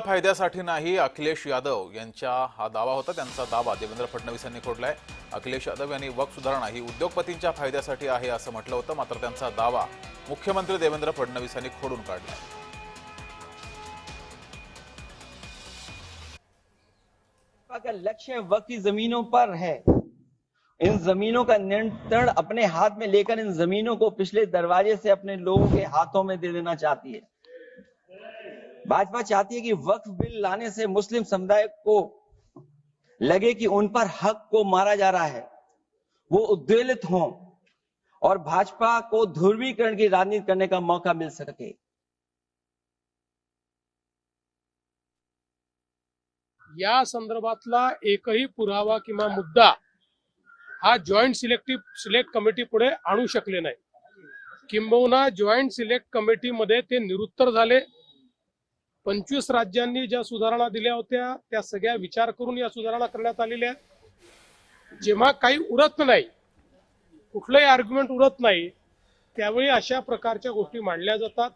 फायद्यासाठी नाही, अखिलेश यादव हा दावा होता. दावा देवेंद्र फडणवीस यांनी खोडलाय अखिलेश यादव यांनी वक्फ सुधारणा ही उद्योगपतींच्या फायद्यासाठी आहे असं म्हटलं होतं, मात्र दावा मुख्यमंत्री देवेंद्र फडणवीस यांनी का लक्ष्य वक्त की जमीनों पर है? इन जमीनों का नियंत्रण अपने हाथ में लेकर इन जमीनों को पिछले दरवाजे से अपने लोगों के हाथों में दे देना चाहती है। भाजपा चाहती है कि वक्फ बिल लाने से मुस्लिम समुदाय को लगे कि उन पर हक को मारा जा रहा है। वो उद्वेलित हों और भाजपा को ध्रुवीकरण की राजनीति करने का मौका मिल सके। या संदर्भातला एकही पुरावा किंवा मुद्दा हा जॉईंट सिलेक्टिव्ह सिलेक्ट कमिटी पुढे आणू शकले नाही. किंबहुना जॉईंट सिलेक्ट कमिटीमध्ये ते निरुत्तर झाले. पंचवीस राज्यांनी ज्या सुधारणा दिल्या होत्या त्या सगळ्या विचार करून या सुधारणा करण्यात आलेल्या आहेत. जेव्हा काही उरत नाही कुठलंही आर्ग्युमेंट उरत नाही त्यावेळी अशा प्रकारच्या गोष्टी मांडल्या जातात.